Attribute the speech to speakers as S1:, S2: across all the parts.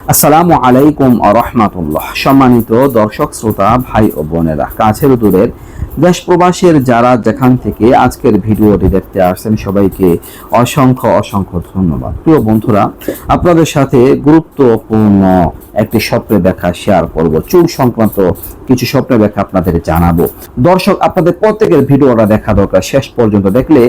S1: আসসালামু আলাইকুম রহমাতুল্লাহ। সম্মানিত দর্শক শ্রোতা ভাই ও বোনেরা কাছের দূরের দেশ প্রবাসের যারা যেখান থেকে আজকের ভিডিওটি দেখতে আসছেন, সবাইকে অসংখ্য অসংখ্য ধন্যবাদ। প্রিয় বন্ধুরা, আপনাদের সাথে গুরুত্বপূর্ণ একটি স্বপ্নের দেখা শেয়ার করব। চুল সংক্রান্ত কিছু স্বপ্নের দেখা আপনাদের জানাব। দর্শক, আপনাদের প্রত্যেকের ভিডিওটা দেখা দরকার। শেষ পর্যন্ত দেখলে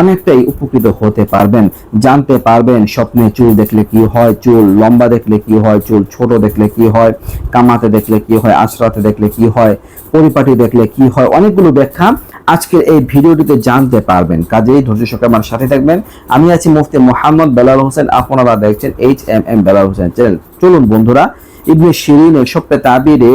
S1: অনেকটাই উপকৃত হতে পারবেন, জানতে পারবেন স্বপ্নে চুল দেখলে কি হয়, চুল লম্বা দেখলে কি হয়, চুল ছোট দেখলে কি হয়, কামাতে দেখলে কি হয় আশরাতে দেখলে কি হয়, পরিপাটি দেখলে কি হয় অনেকগুলো ব্যাখ্যা আজকের এই ভিডিওটিতে জানতে পারবেন। কাজেই ধৈর্য সহকারে আমার সাথে থাকবেন। আমি আছি মুফতি মোহাম্মদ বেলাল হোসেন, আপনারা দেখছেন H M M Belal Hossain channel চলুন বন্ধুরা, ইবনে শিরিনের স্বপ্নে তাবিরে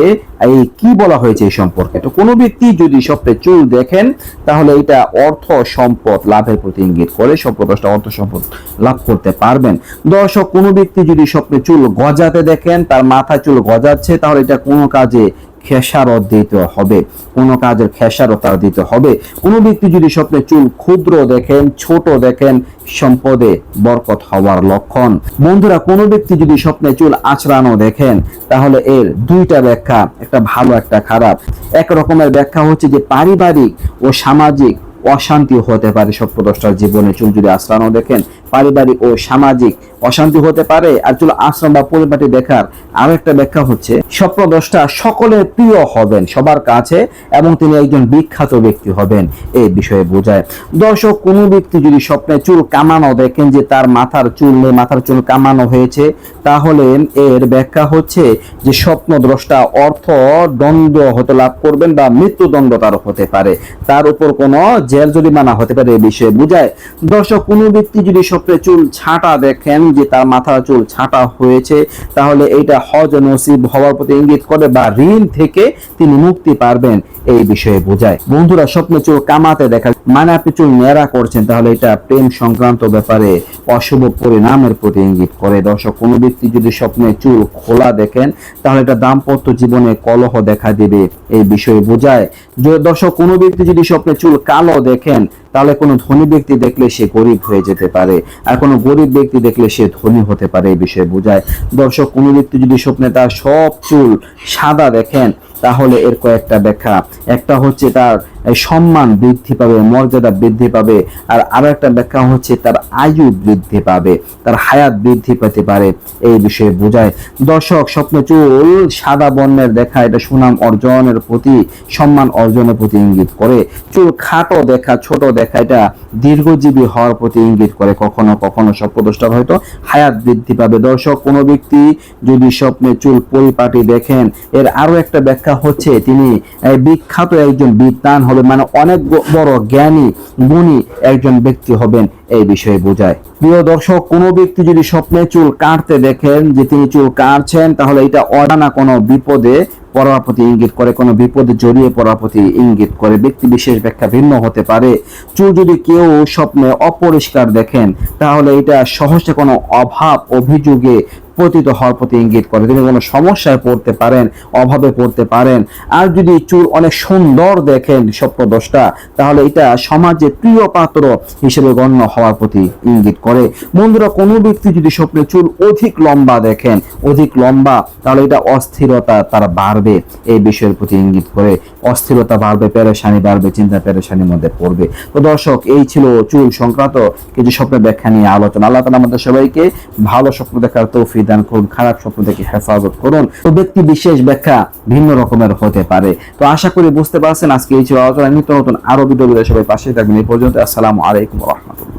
S1: এই কি বলা হয়েছে এই সম্পর্কে? তো কোনো ব্যক্তি যদি স্বপ্নে চুল দেখেন, তাহলে এটা অর্থ সম্পদ লাভের প্রতি ইঙ্গিত করে স্বপ্নদ্রষ্টা অর্থ সম্পদ লাভ করতে পারবেন। দর্শক, কোনো ব্যক্তি যদি স্বপ্নে চুল গজাতে দেখেন, তার মাথায় চুল গজাচ্ছে, তাহলে এটা কোনো কাজে খেসারত দিতে হবে। কোনো কাজের খেসারত তার দিতে হবে। কোনো ব্যক্তি যদি স্বপ্নে চুল ক্ষুদ্র দেখেন, ছোট দেখেন, সম্পদে বরকত হওয়ার লক্ষণ। বন্ধুরা, কোনো ব্যক্তি যদি স্বপ্নে চুল আচড়ানো দেখেন, তাহলে এর দুইটা ব্যাখ্যা, একটা ভালো, একটা খারাপ। এক রকমের ব্যাখ্যা হচ্ছে যে পারিবারিক ও সামাজিক অশান্তি হতে পারে। স্বপ্নদ্রষ্টার জীবনে চুল যদি আশ্রানো দেখেন পারিবারিক ও সামাজিক অশান্তি হতে পারে। আর চুল আশ্রম বা পরিপাটি দেখার আরও একটা ব্যাখ্যা হচ্ছে, স্বপ্নদ্রষ্টা সকলের প্রিয় হবেন, সবার কাছে, এবং তিনি একজন বিখ্যাত ব্যক্তি হবেন। এই বিষয়ে বোঝায়, দর্শক, কোনো ব্যক্তি যদি স্বপ্নে চুল কামানো দেখেন যে তার মাথার চুল নেই, মাথার চুল কামানো হয়েছে, তাহলে এর ব্যাখ্যা হচ্ছে যে স্বপ্নদ্রষ্টা অর্থ দণ্ড হতে লাভ করবেন বা মৃত্যুদণ্ড তার হতে পারে। তার উপর কোনো জেল জরিমানা হতে পারে এই বিষয়ে বোঝায়। দর্শক, কোনো ব্যক্তি যদি স্বপ্নে চুল ছাঁটা দেখেন, যে তার মাথা চুল ছাঁটা হয়েছে, তাহলে এইটা হজ নসিব হওয়ার প্রতি ইঙ্গিত করে বা ঋণ থেকে তিনি মুক্তি পারবেন। এই বিষয়ে বোঝায়। বন্ধুরা, স্বপ্নে চুল কামাতে দেখা মানে আপনি চুল নেড়া করছেন, তাহলে এটা প্রেম সংক্রান্ত ব্যাপারে অশুভ পরিণামের প্রতি ইঙ্গিত করে। দর্শক, কোনো ব্যক্তি যদি স্বপ্নে চুল খোলা দেখেন, তাহলে এটা দাম্পত্য জীবনে কলহ দেখা দিবে। এই বিষয়ে বোঝায়, যে দর্শক, কোনো ব্যক্তি যদি স্বপ্নে চুল কালো দেখেন, তাহলে কোনো ধনী ব্যক্তি দেখলে সে গরিব হয়ে যেতে পারে, আর কোনো গরিব ব্যক্তি দেখলে সে ধনী হতে পারে। এই বিষয়ে বোঝায়, দর্শক, কোনো ব্যক্তি যদি স্বপ্নে তার সব চুল সাদা দেখেন তাহলে এর কয়েকটা ব্যাখ্যা। একটা হচ্ছে তার সম্মান বৃদ্ধি পাবে, মর্যাদা বৃদ্ধি পাবে, আর আরও একটা ব্যাখ্যা হচ্ছে তার আয়ু বৃদ্ধি পাবে, তার হায়াত বৃদ্ধি পেতে পারে, এই বিষয়ে বোঝায়। দর্শক, স্বপ্ন চুল, সাদা বর্ণের দেখা, এটা সুনাম অর্জনের প্রতি, সম্মান অর্জনের প্রতি ইঙ্গিত করে। চুল খাটো দেখা, ছোট দেখা, এটা দীর্ঘজীবী হওয়ার প্রতি ইঙ্গিত করে। কখনো কখনো স্বপ্নদ্রষ্টার হয়তো হায়াত বৃদ্ধি পাবে। দর্শক, কোনো ব্যক্তি যদি স্বপ্নে চুল পরিপাটি দেখেন, এর আরও একটা ব্যাখ্যা হচ্ছে, তিনি বিখ্যাত একজন বিদ্বান হবে মানে অনেক বড় জ্ঞানী গুণী একজন ব্যক্তি হবেন এই বিষয়ে বোঝায়। প্রিয় দর্শক, কোনো ব্যক্তি যদি স্বপ্নে চুল কাটতে দেখেন যে তিনি চুল কাটছেন, তাহলে এটা অজানা কোনো বিপদে পড়ার প্রতি ইঙ্গিত করে, কোনো বিপদে জড়িয়ে পড়ার প্রতি ইঙ্গিত করে। ব্যক্তি বিশেষ ব্যাখ্যা ভিন্ন হতে পারে। চুল যদি কেউ স্বপ্নে অপরিষ্কার দেখেন, তাহলে এটা সহজে কোনো অভাব অভিযোগে পতিত হওয়ার প্রতি ইঙ্গিত করে। তিনি কোনো সমস্যায় পড়তে পারেন, অভাবে পড়তে পারেন, আর যদি চুল অনেক সুন্দর দেখেন স্বপ্নদোষটা তাহলে এটা সমাজে প্রিয় পাত্র হিসেবে গণ্য হওয়ার প্রতি ইঙ্গিত করে। বন্ধুরা, কোনো ব্যক্তি যদি স্বপ্নে চুল অধিক লম্বা দেখেন, অধিক লম্বা, তাহলে এটা অস্থিরতা তার বাড়বে। এই বিষয়ের প্রতি ইঙ্গিত করে অস্থিরতা বাড়বে, পেরেশানি বাড়বে, চিন্তা পেরেশানির মধ্যে পড়বে। তো দর্শক, এই ছিল চুল সংক্রান্ত কিছু স্বপ্নের ব্যাখ্যা নিয়ে আলোচনা। আল্লাহ তালা আমাদের সবাইকে ভালো স্বপ্ন দেখার তৌফিক দান করুন, খারাপ স্বপ্ন থেকে হেফাজত করুন। তো ব্যক্তি বিশেষ ব্যাখ্যা ভিন্ন রকমের হতে পারে। তো আশা করি বুঝতে পারছেন, আজকে এই ছিল আলোচনা। নিত্য নতুন আরও ভিডিও সবাই পাশে থাকবেন। এই পর্যন্ত, আসসালামু আলাইকুম রহমতুল্লাহ।